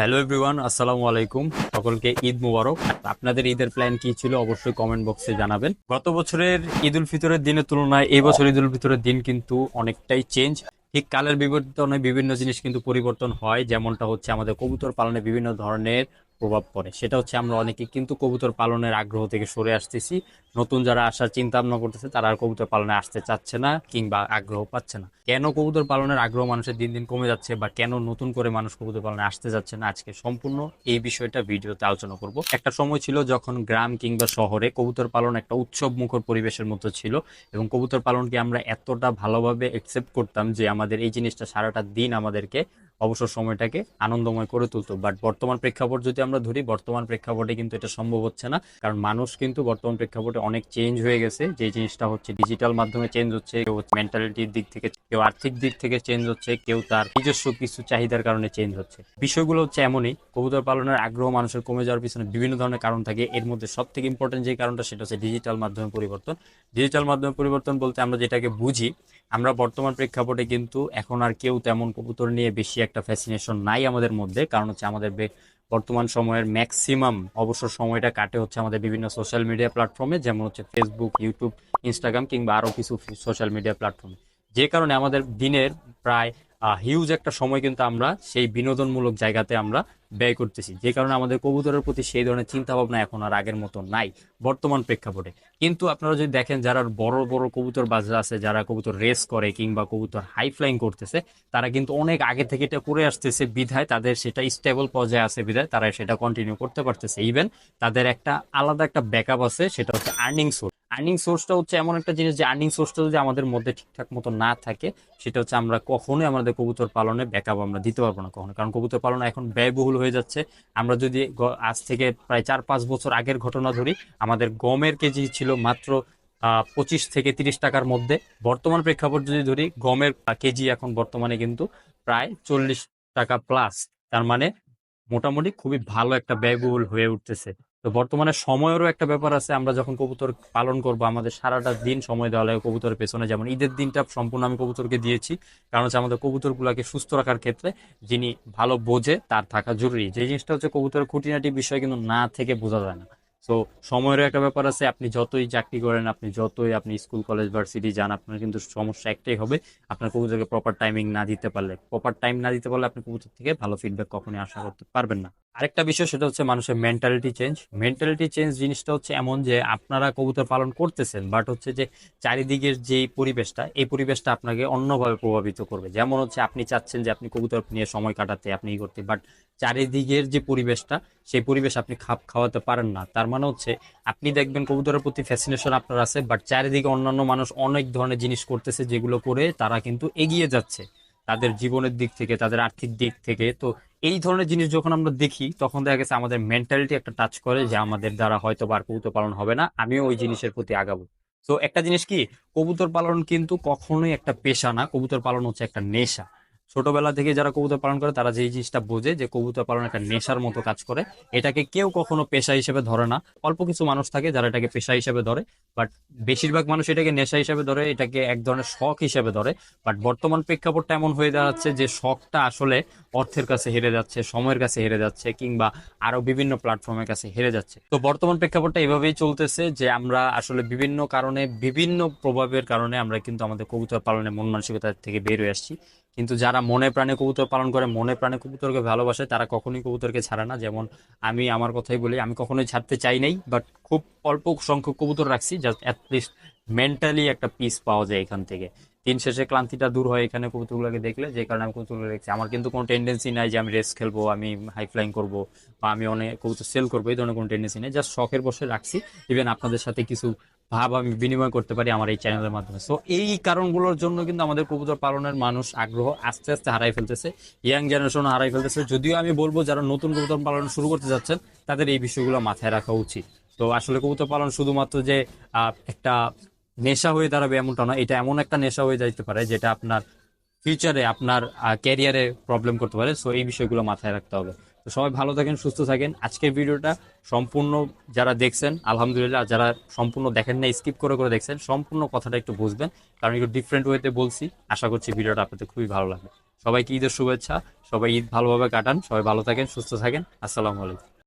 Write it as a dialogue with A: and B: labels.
A: Hello everyone আসসালামু আলাইকুম। সকলকে ঈদ মুবারক। আপনাদের ঈদের প্ল্যান কি ছিল অবশ্যই কমেন্ট বক্সে জানাবেন। গত বছরের ঈদ উল ফিতরের দিনের তুলনায় এই বছর ঈদ উল ফিতরের দিন কিন্তু অনেকটাই চেঞ্জ ঠিক কালের বিবর্তনে বিভিন্ন জিনিস কিন্তু পরিবর্তন হয়। যেমনটা হচ্ছে আমাদের কবুতর পালনে বিভিন্ন ধরনের প্রভাব পড়ে। সেটা হচ্ছে আমরা অনেকে কিন্তু কবুতর পালনের আগ্রহ থেকে সরে আসতেছি। নতুন যারা আসার চিন্তা ভাবনা করতেছে, তারা আর কবুতর পালনে আসতে চাচ্ছে না কিংবা আগ্রহ পাচ্ছে না। কেন কবুতর পালনের আগ্রহ মানুষের দিন দিন কমে যাচ্ছে বা কেন নতুন করে মানুষ কবুতর পালনে আসতে যাচ্ছে না আজকে? সম্পূর্ণ এই বিষয়টা ভিডিওতে আলোচনা করব। একটা সময় ছিল যখন গ্রাম কিংবা শহরে কবুতর পালন একটা উৎসব মুখর পরিবেশের মতো ছিল এবং কবুতর পালনকে আমরা এতটা ভালোভাবে একসেপ্ট করতাম যে আমাদের এই জিনিসটা সারাটা দিন আমাদেরকে অবসর সময়টাকে আনন্দময় করে তুলতো। বাট বর্তমান প্রেক্ষাপট যদি আমরা ধরি, বর্তমান প্রেক্ষাপটে কিন্তু এটা সম্ভব হচ্ছে না। কারণ মানুষ কিন্তু বর্তমান প্রেক্ষাপটে অনেক চেঞ্জ হয়ে গেছে। যে জিনিসটা হচ্ছে ডিজিটাল মাধ্যমে চেঞ্জ হচ্ছে, কেউ মেন্টালিটির দিক থেকে, কেউ আর্থিক দিক থেকে চেঞ্জ হচ্ছে, কেউ তার নিজস্ব কিছু চাহিদার কারণে চেঞ্জ হচ্ছে। বিষয়গুলো হচ্ছে এমনই, কবুতর পালনের আগ্রহ মানুষের কমে যাওয়ার পিছনে বিভিন্ন ধরনের কারণ থাকে। এর মধ্যে সব থেকে ইম্পর্টেন্ট যে কারণটা, সেটা হচ্ছে ডিজিটাল মাধ্যমে পরিবর্তন। ডিজিটাল মাধ্যমে পরিবর্তন বলতে আমরা যেটাকে বুঝি, আমরা বর্তমান প্রেক্ষাপটে কিন্তু এখন আর কেউ তেমন কবুতর নিয়ে বেশি একটা ফ্যাসিনেশন নাই আমাদের মধ্যে। কারণ হচ্ছে আমাদের বর্তমান সময়ের ম্যাক্সিমাম অবসর সময়টা কাটে হচ্ছে আমাদের বিভিন্ন সোশ্যাল মিডিয়া প্ল্যাটফর্মে যেমন হচ্ছে ফেসবুক ইউটিউব ইনস্টাগ্রাম কিংবা আরও কিছু সোশ্যাল মিডিয়া প্ল্যাটফর্মে যে কারণে আমাদের দিনের প্রায় হিউজ একটা সময় কিন্তু আমরা সেই বিনোদনমূলক জায়গাতে আমরা ব্যয় করতেছি। যে কারণে আমাদের কবুতরের প্রতি সেই ধরনের চিন্তা ভাবনা এখন আর আগের মতো নাই, বর্তমান প্রেক্ষাপটে। কিন্তু আপনারা যদি দেখেন যারা বড় বড় কবুতর বাজার আছে, যারা কবুতর রেস করে কিংবা কবুতর হাই ফ্লাইং করতেছে, তারা কিন্তু অনেক আগে থেকে এটা করে আসতেছে বিধায় তাদের সেটা স্টেবল পর্যায়ে আছে বিধায়, তারা সেটা কন্টিনিউ করতে পারতেছে। ইভেন তাদের একটা আলাদা একটা ব্যাকআপ আছে, সেটা হচ্ছে আর্নিং সোর্স আর্নিং সোর্সটা হচ্ছে এমন একটা জিনিস যে আর্নিং সোর্সটা যদি আমাদের মধ্যে ঠিকঠাক মতো না থাকে, সেটা হচ্ছে আমরা কখনোই আমাদের কবুতর পালনে ব্যাকআপ আমরা দিতে পারব না কখনো। কারণ কবুতর পালন এখন ব্যয়বহুল হয়ে যাচ্ছে। আমরা যদি আজ থেকে প্রায় চার পাঁচ বছর আগের ঘটনা ধরি, আমাদের গমের কেজি ছিল মাত্র পঁচিশ থেকে তিরিশ টাকার মধ্যে। বর্তমান প্রেক্ষাপট যদি ধরি, গমের কেজি এখন বর্তমানে কিন্তু প্রায় চল্লিশ টাকা প্লাস তার মানে মোটামুটি খুবই ভালো একটা ব্যয়বহুল হয়ে উঠতেছে। তো বর্তমানে সময়েরও একটা ব্যাপার আছে, আমরা যখন কবুতর পালন করব, আমাদের সারাটা দিন সময় দেওয়া লাগে কবুতরের পেছনে। যেমন ঈদের দিনটা সম্পূর্ণ আমি কবুতরকে দিয়েছি, কারণ হচ্ছে আমাদের কবুতরগুলোকে সুস্থ রাখার ক্ষেত্রে যিনি ভালো বোঝে, তার থাকা জরুরি। যে জিনিসটা হচ্ছে কবুতরের খুঁটিনাটি বিষয় কিন্তু না থেকে বোঝা যায় না। তো সময়ের একটা ব্যাপার আছে, আপনি যতই চাকরি করেন, আপনি যতই আপনি স্কুল, কলেজ, ভার্সিটি যান, আপনার কিন্তু সমস্যা একটাই হবে, আপনার কবুতরকে প্রপার টাইমিং না দিতে পারলে। প্রপার টাইম না দিতে পারলে আপনি কবুতর থেকে ভালো ফিডব্যাক কখনোই আশা করতে পারবেন না। আরেকটা বিষয় সেটা হচ্ছে মানুষের মেন্টালিটি চেঞ্জ মেন্টালিটি চেঞ্জ জিনিসটা হচ্ছে এমন যে, আপনারা কবুতর পালন করতেছেন বাট হচ্ছে যে, চারিদিকের যে পরিবেশটা, এই পরিবেশটা আপনাকে অন্যভাবে প্রভাবিত করবে। যেমন হচ্ছে আপনি চাচ্ছেন যে, আপনি কবুতর নিয়ে সময় কাটাতে, আপনি ই করতে বাট চারিদিকের যে পরিবেশটা, সেই পরিবেশ আপনি খাপ খাওয়াতে পারেন না। তার মানে হচ্ছে, আপনি দেখবেন কবুতরের প্রতি ফ্যাসিনেশন আপনার আছে বাট চারিদিকে অন্যান্য মানুষ অনেক ধরনের জিনিস করতেছে যেগুলো করে তারা কিন্তু এগিয়ে যাচ্ছে তাদের জীবনের দিক থেকে, তাদের আর্থিক দিক থেকে। তো এই ধরনের জিনিস যখন আমরা দেখি, তখন দেখা গেছে আমাদের মেন্টালিটি একটা টাচ করে যে আমাদের দ্বারা হয়তো বার কবুতর পালন হবে না, আমিও ওই জিনিসের প্রতি আগাবো। তো একটা জিনিস কি? কবুতর পালন কিন্তু কখনোই একটা পেশা না, কবুতর পালন হচ্ছে একটা নেশা। ছোটবেলা থেকে যারা কবুতর পালন করে, তারা যে জিনিসটা বোঝে যে কবুতর পালন একটা নেশার মতো কাজ করে। এটাকে কেউ কখনো পেশা হিসেবে ধরে না। অল্প কিছু মানুষ থাকে যারা এটাকে পেশা হিসেবে ধরে বাট বেশিরভাগ মানুষ এটাকে নেশা হিসেবে ধরে, এটাকে এক ধরনের শখ হিসেবে ধরে। বাট বর্তমান প্রেক্ষাপটটা এমন হয়ে দাঁড়াচ্ছে যে শখটা আসলে অর্থের কাছে হেরে যাচ্ছে, সময়ের কাছে হেরে যাচ্ছে, কিংবা আরও বিভিন্ন প্ল্যাটফর্মের কাছে হেরে যাচ্ছে। তো বর্তমান প্রেক্ষাপটটা এভাবেই চলতেছে যে আমরা আসলে বিভিন্ন কারণে, বিভিন্ন প্রভাবের কারণে আমরা কিন্তু আমাদের কবুতর পালনের মন মানসিকতা থেকে বের হয়ে আসছি। কিন্তু যারা মনে প্রাণে কবুতর পালন করে, মনে প্রাণে কবুতরকে ভালোবাসে, তারা কখনোই কবুতরকে ছাড়ে না। যেমন আমি আমার কথাই বলি, আমি কখনোই ছাড়তে চাই নাই বাট খুব অল্প সংখ্যক কবুতর রাখছি জাস্ট অ্যাটলিস্ট মেন্টালি একটা পিস পাওয়া যায় এখান থেকে। দিন শেষে ক্লান্তিটা দূর হয় এখানে কবুতরগুলোকে দেখলে, যে কারণে আমি কবুতরগুলো দেখছি। আমার কিন্তু কোনো টেন্ডেন্সি নাই যে আমি রেস খেলব, আমি হাই ফ্লাইং করব, বা আমি অনেক কবুতর সেল করব, এই ধরনের কোনো টেন্ডেন্সি নেই। জাস্ট শখের বসে রাখছি। ইভেন আপনাদের সাথে কিছু ভাব আমি বিনিময় করতে পারি আমার এই চ্যানেলের মাধ্যমে। সো এই কারণগুলোর জন্য কিন্তু আমাদের কবুতর পালনের মানুষ আগ্রহ আস্তে আস্তে হারাই ফেলতেছে ইয়াং জেনারেশন হারাই ফেলতেছে। যদিও আমি বলব যারা নতুন কবুতর পালন শুরু করতে যাচ্ছেন, তাদের এই বিষয়গুলো মাথায় রাখা উচিত। তো আসলে কবুতর পালন শুধুমাত্র যে একটা নেশা হয়ে দাঁড়াবে এমনটা না এটা এমন একটা নেশা হয়ে যাইতে পারে যেটা আপনার ফিউচারে আপনার ক্যারিয়ারে প্রবলেম করতে পারে। সো এই বিষয়গুলো মাথায় রাখতে হবে। তো সবাই ভালো থাকেন, সুস্থ থাকেন। আজকের ভিডিওটা সম্পূর্ণ যারা দেখছেন, আলহামদুলিল্লাহ যারা সম্পূর্ণ দেখেন না স্কিপ করে করে দেখছেন, সম্পূর্ণ কথাটা একটু বুঝবেন। কারণ একটু ডিফারেন্ট ওয়েতে বলছি। আশা করছি ভিডিওটা আপনাদের খুবই ভালো লাগবে। সবাইকে ঈদের শুভেচ্ছা। সবাই ঈদ ভালোভাবে কাটান। সবাই ভালো থাকেন, সুস্থ থাকেন। আসসালামু আলাইকুম।